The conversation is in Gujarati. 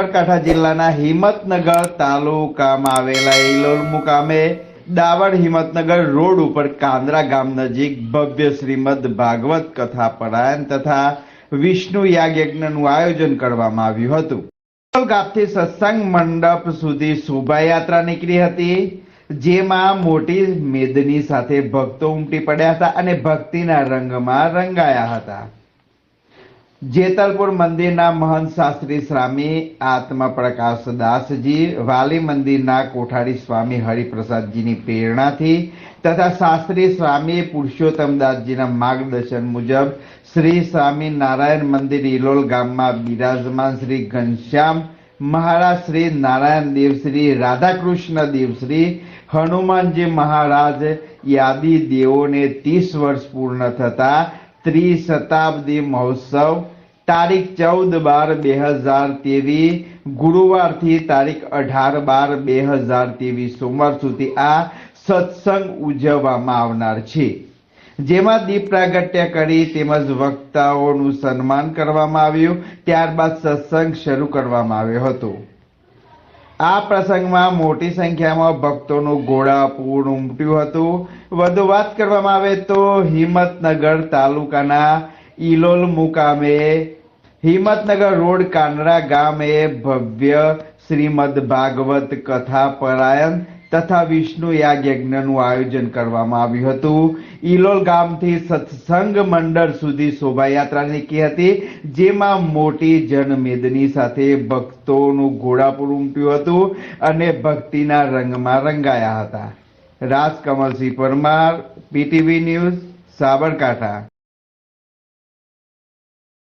સાબરકાંઠા જિલ્લાના હિંમતનગર તાલુકામાં આવેલા ઇલોલ મુકામે દાવડ હિંમતનગર રોડ ઉપર કાંદરા ગામ નજીક ભવ્ય શ્રીમદ ભાગવત કથા પરાયણ તથા વિષ્ણુ યાગ યજ્ઞનું આયોજન કરવામાં આવ્યું હતું. ગામથી સત્સંગ મંડપ સુધી શોભાયાત્રા નીકળી હતી, જેમાં મોટી મેદની સાથે ભક્તો ઉમટી પડ્યા હતા અને ભક્તિના રંગમાં રંગાયા હતા. જેતલપુર મંદિરના મહંત શાસ્ત્રી સ્વામી, આત્મા પ્રકાશ દાસજી, વાલી મંદિરના કોઠારી સ્વામી હરિપ્રસાદજીની પ્રેરણાથી તથા શાસ્ત્રી સ્વામી પુરુષોત્તમ દાસજીના માર્ગદર્શન મુજબ શ્રી સ્વામી નારાયણ મંદિર ઇલોલ ગામમાં બિરાજમાન શ્રી ઘનશ્યામ મહારાજ શ્રી નારાયણ દેવ શ્રી રાધાકૃષ્ણ દેવ શ્રી હનુમાનજી મહારાજ યાદી દેવોને ત્રીસ વર્ષ પૂર્ણ થતા ત્રિશતાબ્દી મહોત્સવ, તારીખ ચૌદ બાર બે હજાર તેવીસ ગુરુવારથી તારીખ અઢાર બાર બે હજાર તેવીસ સોમવાર સુધી આ સત્સંગ ઉજવવામાં આવનાર છે. જેમાં દીપ પ્રાગટ્ય કરી તેમજ વક્તાઓનું સન્માન કરવામાં આવ્યું. ત્યારબાદ સત્સંગ શરૂ કરવામાં આવ્યો હતો. આ પ્રસંગમાં મોટી સંખ્યામાં ભક્તોનું ઘોડાપૂર ઉમટ્યું હતું. વધુ વાત કરવામાં આવે તો હિંમતનગર તાલુકાના ઇલોલ મુકામે, હિંમતનગર રોડ કાનરા ગામે ભવ્ય શ્રીમદ ભાગવત કથા પરાયણ તથા વિષ્ણુ યાગ યજ્ઞનું આયોજન કરવામાં આવ્યું હતું. ઇલોલ ગામથી સત્સંગ મંડળ સુધી શોભાયાત્રા નીકળી હતી, જેમાં મોટી જનમેદની સાથે ભક્તોનું ઘોડાપુર ઉમટ્યું હતું અને ભક્તિના રંગમાં રંગાયા હતા. Rajkamalsinh Parmar, PTV news, Sabarkantha.